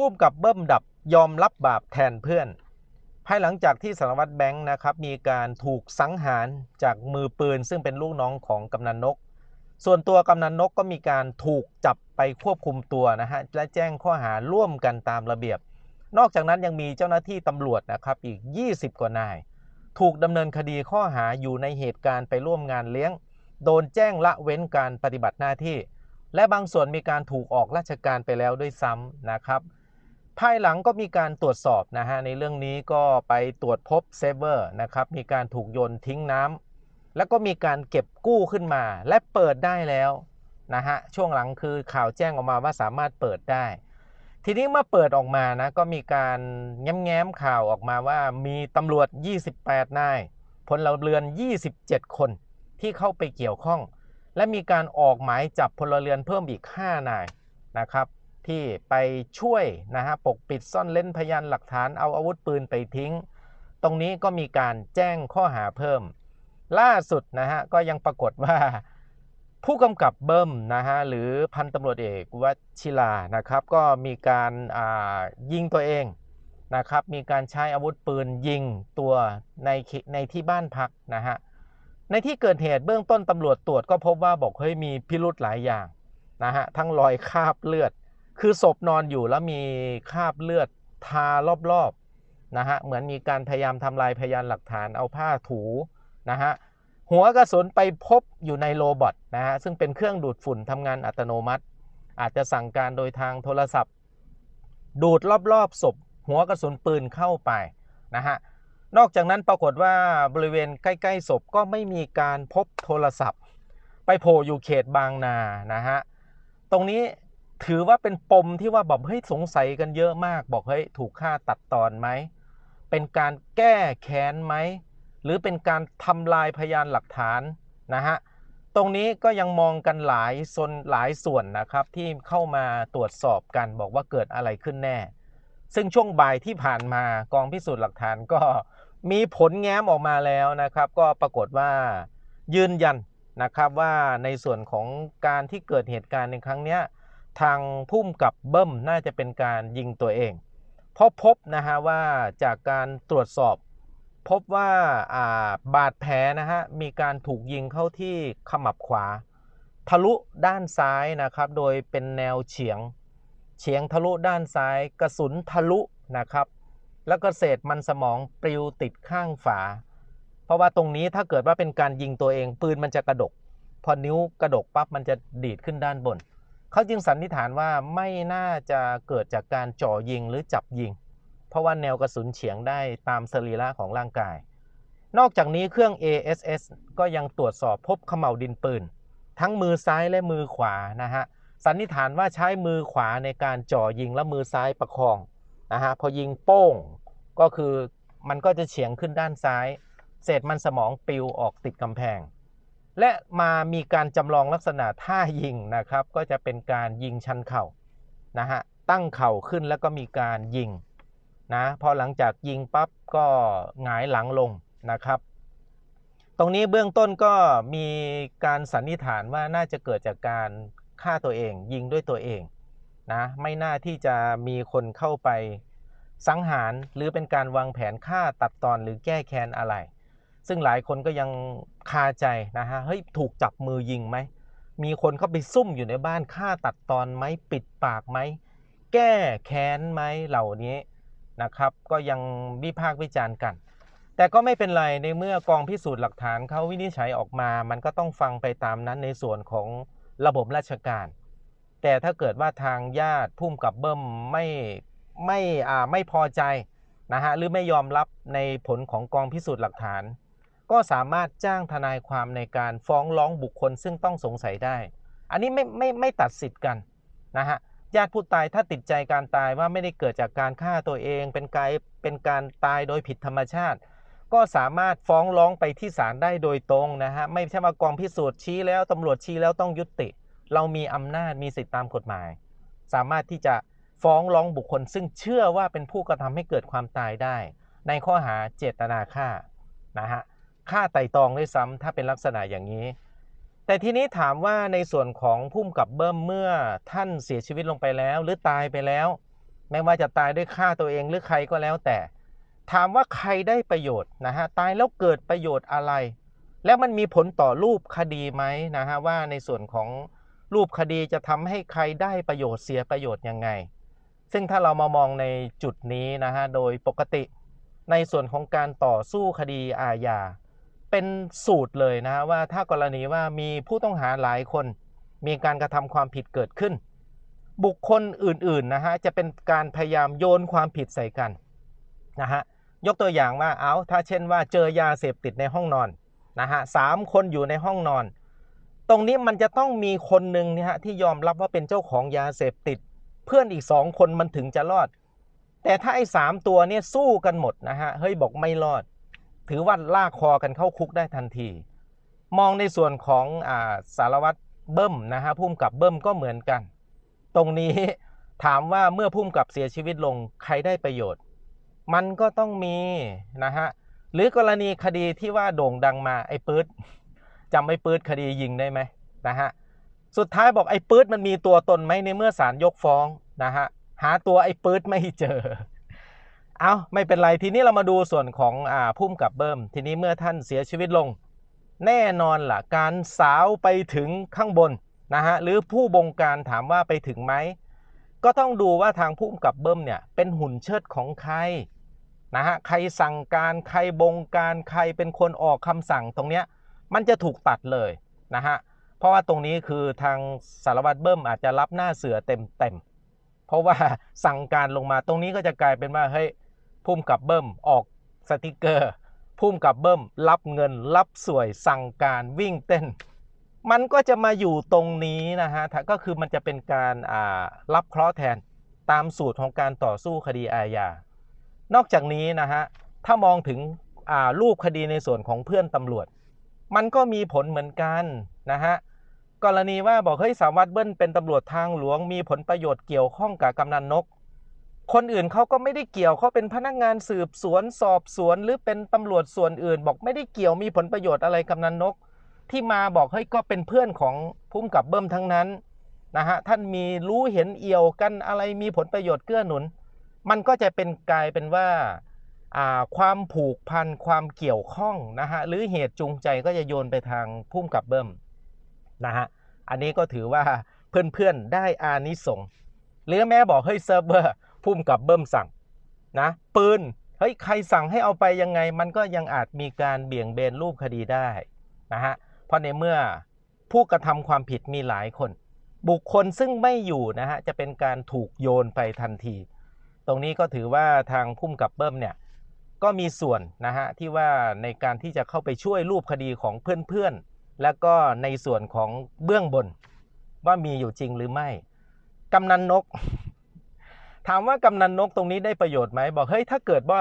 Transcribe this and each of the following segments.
ผู้กำกับเบิ้มดับยอมรับบาปแทนเพื่อน ภายหลังจากที่สารวัตรแบงค์นะครับมีการถูกสังหารจากมือปืน ซึ่งเป็นลูกน้องของกำนันนก ส่วนตัวกำนันนกก็มีการถูกจับไปควบคุมตัวนะฮะและแจ้งข้อหาร่วมกันตามระเบียบ นอกจากนั้นยังมีเจ้าหน้าที่ตำรวจนะครับอีก 20 กว่านาย ถูกดำเนินคดีข้อหาอยู่ในเหตุการณ์ไปร่วมงานเลี้ยง โดนแจ้งละเว้นการปฏิบัติหน้าที่ และบางส่วนมีการถูกออกราชการไปแล้วด้วยซ้ำนะครับ ภายหลังก็มีการตรวจสอบนะฮะในเรื่องนี้ก็ไปตรวจพบเซเวอร์นะครับมีการถูกโยนทิ้งน้ำแล้วก็มีการเก็บกู้ขึ้นมา และเปิดได้แล้วนะฮะช่วงหลังคือข่าวแจ้งออกมาว่าสามารถเปิดได้ ทีนี้เมื่อเปิดออกมานะก็มีการแง้มๆข่าวออกมาว่ามีตำรวจ 28 นายพลเรือน 27 คนที่เข้าไปเกี่ยวข้อง และมีการออกหมายจับพลเรือนเพิ่มอีก 5 นายนะครับ ที่ไปช่วยนะฮะปกปิดซ่อนเล่นพยานหลักฐานเอาอาวุธปืนไปทิ้ง ตรงนี้ก็มีการแจ้งข้อหาเพิ่ม ล่าสุดนะฮะก็ยังปรากฏว่า ผู้กำกับเบิ้มนะฮะหรือพันตำรวจเอกวชิลานะครับ ก็มีการายิงตัวเองนะครับมีการใช้อาวุธปืนยิงตัวในในที่บ้านพักนะฮะในที่เกิดเหตุเบื้องต้นตำรวจตรวจก็พบว่าบอกเฮ้ยมีพิรุธหลายอย่างนะฮะทั้งรอยคราบเลือด คือศพนอนอยู่แล้วมีคราบเลือดทารอบๆนะฮะเหมือนมีการพยายามทำลายพยานหลักฐานเอาผ้าถูนะฮะหัวกระสุนไปพบอยู่ในโรบอทนะฮะซึ่งเป็นเครื่องดูดฝุ่นทำงานอัตโนมัติ อาจจะสั่งการโดยทางโทรศัพท์ ดูดรอบๆศพหัวกระสุนปืนเข้าไปนะฮะนอกจากนั้นปรากฏว่าบริเวณใกล้ๆศพก็ไม่มีการพบโทรศัพท์ ไปโผล่อยู่เขตบางนานะฮะตรงนี้ ถือว่าเป็นปมที่ว่าแบบเฮ้ยสงสัยกันเยอะมาก บอกเฮ้ยถูกฆ่าตัดตอนไหมเป็นการแก้แค้นไหมหรือเป็นการทำลายพยานหลักฐานนะฮะตรงนี้ก็ยังมองกันหลายส่วนหลายส่วนนะครับที่เข้ามาตรวจสอบกันบอกว่าเกิดอะไรขึ้นแน่ ซึ่งช่วงบ่ายที่ผ่านมากองพิสูจน์หลักฐานก็มีผลแง้มออกมาแล้วนะครับ ก็ปรากฏว่ายืนยันนะครับว่าในส่วนของการที่เกิดเหตุการณ์ในครั้งนี้ ทางพุ่มกับเบิ้มน่าจะเป็นการยิงตัวเอง เพราะพบนะฮะว่าจากการตรวจสอบ พบว่าาบาดแผลนะฮะมีการถูกยิงเข้าที่ขมับขวา ทะลุด้านซ้ายนะครับโดยเป็นแนวเฉียง เฉียงทะลุด้านซ้ายกระสุนทะลุนะครับแล้วก็เศษมันสมองปลิวติดข้างฝา เพราะว่าตรงนี้ถ้าเกิดว่าเป็นการยิงตัวเองปืนมันจะกระดก พอนิ้วกระดกปั๊บมันจะดีดขึ้นด้านบน เขาจึงสันนิษฐานว่าไม่น่าจะเกิดจากการจ่อยิงหรือจับยิง เพราะว่าแนวกระสุนเฉียงได้ตามสรีระของร่างกาย นอกจากนี้เครื่อง ASS ก็ยังตรวจสอบพบเขม่าวดินปืน ทั้งมือซ้ายและมือขวานะฮะสันนิษฐานว่าใช้มือขวาในการจ่อยิงและมือซ้ายประคองนะฮะพอยิงโป้งก็คือมันก็จะเฉียงขึ้นด้านซ้าย เศษมันสมองปลิวออกติดกำแพง และมามีการจำลองลักษณะท่ายิงนะครับ ก็จะเป็นการยิงชันเข่านะฮะตั้งเข่าขึ้นแล้วก็มีการยิงนะพอหลังจากยิงปั๊บก็หงายหลังลงนะครับ ตรงนี้เบื้องต้นก็มีการสันนิษฐานว่าน่าจะเกิดจากการฆ่าตัวเอง ยิงด้วยตัวเองนะไม่น่าที่จะมีคนเข้าไปสังหารหรือเป็นการวางแผนฆ่าตัดตอนหรือแก้แค้นอะไร ซึ่งหลายคนก็ยังคาใจนะฮะเฮ้ยถูกจับมือยิงไหมมีคนเข้าไปซุ่มอยู่ในบ้านฆ่าตัดตอนไหมปิดปากไหมแก้แค้นไหมเหล่านี้นะครับ ก็ยังวิพากษ์วิจารณ์กัน แต่ก็ไม่เป็นไรในเมื่อกองพิสูจน์หลักฐานเขาวินิจฉัยออกมา มันก็ต้องฟังไปตามนั้นในส่วนของระบบราชการ แต่ถ้าเกิดว่าทางญาติพุ่มกับเบิ้มไม่ไม่อ่าไม่พอใจนะฮะหรือไม่ยอมรับในผลของกองพิสูจน์หลักฐาน ก็สามารถจ้างทนายความในการฟ้องร้องบุคคลซึ่งต้องสงสัยได้ อันนี้ไม่ไม่ไม่ตัดสิทธิ์กันนะฮะญาติผู้ตายถ้าติดใจการตายว่าไม่ได้เกิดจากการฆ่าตัวเอง เป็นการเป็นการตายโดยผิดธรรมชาติ ก็สามารถฟ้องร้องไปที่ศาลได้โดยตรงนะฮะไม่ใช่มากองพิสูจน์ชี้แล้วตำรวจชี้แล้วต้องยุติ เรามีอำนาจมีสิทธิตามกฎหมาย สามารถที่จะฟ้องร้องบุคคล ซึ่งเชื่อว่าเป็นผู้กระทำให้เกิดความตายได้ ในข้อหาเจตนาฆ่านะฮะ ฆ่าไต่ตองด้วยซ้ำถ้าเป็นลักษณะอย่างนี้ แต่ทีนี้ถามว่าในส่วนของพุ่มกับเบิ้มเมื่อท่านเสียชีวิตลงไปแล้ว หรือตายไปแล้ว ไม่ว่าจะตายด้วยฆ่าตัวเองหรือใครก็แล้วแต่ ถามว่าใครได้ประโยชน์นะฮะตายแล้วเกิดประโยชน์อะไร แล้วมันมีผลต่อรูปคดีไหมนะฮะว่าในส่วนของรูปคดีจะทำให้ใครได้ประโยชน์เสียประโยชน์ยังไง ซึ่งถ้าเรามามองในจุดนี้นะฮะ โดยปกติในส่วนของการต่อสู้คดีอาญา เป็นสูตรเลยนะว่าถ้ากรณีว่ามีผู้ต้องหาหลายคน มีการกระทำความผิดเกิดขึ้น บุคคลอื่นๆนะฮะจะเป็นการพยายามโยนความผิดใส่กันนะฮะยกตัวอย่างว่าเอาถ้าเช่นว่าเจอยาเสพติดในห้องนอนนะฮะสามคนอยู่ในห้องนอน ตรงนี้มันจะต้องมีคนหนึ่งนี่ยฮะที่ยอมรับว่าเป็นเจ้าของยาเสพติด เพื่อนอีกสองคนมันถึงจะรอด แต่ถ้าไอ้สามตัวเนี่ยสู้กันหมดนะฮะเฮ้ยบอกไม่รอด ถือว่าล่าคอกันเข้าคุกได้ทันที มองในส่วนของอาสารวัตรเบิ้มนะฮะพุ่มกับเบิ้มก็เหมือนกัน ตรงนี้ถามว่าเมื่อพุ่มกับเสียชีวิตลงใครได้ประโยชน์ มันก็ต้องมีนะฮะหรือกรณีคดีที่ว่าโด่งดังมาไอ้ปื๊ดจำไอ้ปื๊ดคดียิงได้ไหมนะฮะสุดท้ายบอกไอ้ปื๊ดมันมีตัวตนไหมในเมื่อศาลยกฟ้องนะฮะหาตัวไอ้ปื๊ดไม่เจอ เอาไม่เป็นไรทีนี้เรามาดูส่วนของอ่าพุ่มกับเบิ้มทีนี้เมื่อท่านเสียชีวิตลง แน่นอนล่ะการสาวไปถึงข้างบนนะฮะหรือผู้บงการถามว่าไปถึงไหมก็ต้องดูว่าทางผู้กำกับเบิ้มเนี่ยเป็นหุ่นเชิดของใครนะฮะใครสั่งการใครบงการใครเป็นคนออกคำสั่งตรงเนี้ยมันจะถูกตัดเลยนะฮะเพราะว่าตรงนี้คือทางสารวัตรเบิ้มอาจจะรับหน้าเสือเต็มเต็มเพราะว่าสั่งการลงมาตรงนี้ก็จะกลายเป็นว่าเฮ้ย พุ่มกับเบิ้มออกสติกเกอร์พุ่มกับเบิ้มรับเงินรับสวยสั่งการวิ่งเต้น มันก็จะมาอยู่ตรงนี้นะฮะก็คือมันจะเป็นการอ่ารับเคราะห์แทนตามสูตรของการต่อสู้คดีอาญานอกจากนี้นะฮะถ้ามองถึงอ่ารูปคดีในส่วนของเพื่อนตำรวจ มันก็มีผลเหมือนกันนะฮะกรณีว่าบอกเฮ้ยสารวัตรเบิ้ลเป็นตำรวจทางหลวงมีผลประโยชน์เกี่ยวข้องกับกำนันนก คนอื่นเขาก็ไม่ได้เกี่ยวเขาเป็นพนักงานสืบสวนสอบสวน หรือเป็นตำรวจส่วนอื่น บอกไม่ได้เกี่ยวมีผลประโยชน์อะไรกำนันนก ที่มาบอกเฮ้ยก็เป็นเพื่อนของพุ่มกับเบิ้มทั้งนั้นนะฮะท่านมีรู้เห็นเอี่ยวกันอะไรมีผลประโยชน์เกื้อหนุน มันก็จะเป็นกลายเป็นว่าความผูกพันความเกี่ยวข้องนะฮะหรือเหตุจูงใจก็จะโยนไปทางพุ่มกับเบิ้มนะฮะอันนี้ก็ถือว่าเพื่อนๆได้อานิสงส์หรือแม้บอกเฮ้ยเซิร์ฟเวอร์ พุ่มกับเบิ้มสั่งนะปืนเฮ้ยใครสั่งให้เอาไปยังไง มันก็ยังอาจมีการเบี่ยงเบนรูปคดีได้นะฮะเพราะในเมื่อผู้กระทำความผิดมีหลายคน บุคคลซึ่งไม่อยู่นะฮะจะเป็นการถูกโยนไปทันที ตรงนี้ก็ถือว่าทางพุ่มกับเบิ้มเนี่ยก็มีส่วนนะฮะที่ว่าในการที่จะเข้าไปช่วยรูปคดีของเพื่อนๆ แล้วก็ในส่วนของเบื้องบน ว่ามีอยู่จริงหรือไม่ กำนันนก ถามว่ากำนันนกตรงนี้ได้ประโยชน์ไหมบอกเฮ้ยถ้าเกิดว่า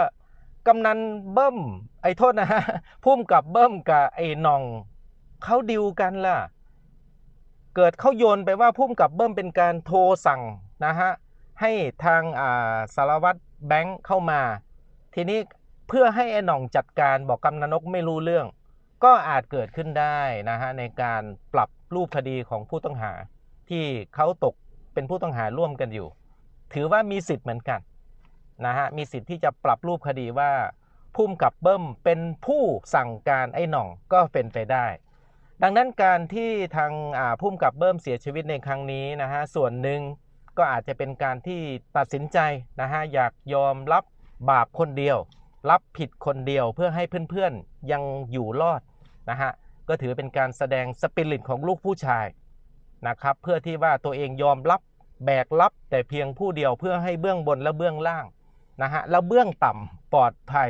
กำนันเบิ้มไอ้โทษนะฮะพุ่มกับเบิ้มกับไอ้นองเขาดิวกันล่ะ เกิดเขาโยนไปว่าพุ่มกับเบิ้มเป็นการโทรสั่งนะฮะให้ทางอ่าสารวัตรแบงค์เข้ามา ทีนี้เพื่อให้ไอ้หน่องจัดการบอกกำนันนกไม่รู้เรื่อง ก็อาจเกิดขึ้นได้นะฮะในการปรับรูปคดีของผู้ต้องหา ที่เขาตกเป็นผู้ต้องหาร่วมกันอยู่ ถือว่ามีสิทธิ์เหมือนกันนะฮะมีสิทธิ์ที่จะปรับรูปคดีว่าพุ่มกับเบิ้มเป็นผู้สั่งการไอ้หน่องก็เป็นไปได้ ดังนั้นการที่ทางพุ่มกับเบิ้มเสียชีวิตในครั้งนี้นะฮะส่วนหนึ่งก็อาจจะเป็นการที่ตัดสินใจนะฮะอยากยอมรับบาปคนเดียว รับผิดคนเดียวเพื่อให้เพื่อนๆยังอยู่รอดนะฮะก็ถือเป็นการแสดงสปิริตของลูกผู้ชายนะครับเพื่อที่ว่าตัวเองยอมรับ แบกรับแต่เพียงผู้เดียวเพื่อให้เบื้องบนและเบื้องล่างนะฮะแล้วเบื้องต่ำปลอดภัย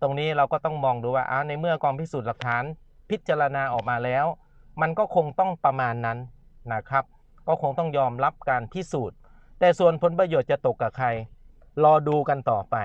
ตรงนี้เราก็ต้องมองดูว่าอ้าในเมื่อกองพิสูจน์หลักฐานพิจารณาออกมาแล้ว มันก็คงต้องประมาณนั้นนะครับ ก็คงต้องยอมรับการพิสูจน์ แต่ส่วนผลประโยชน์จะตกกับใคร รอดูกันต่อไป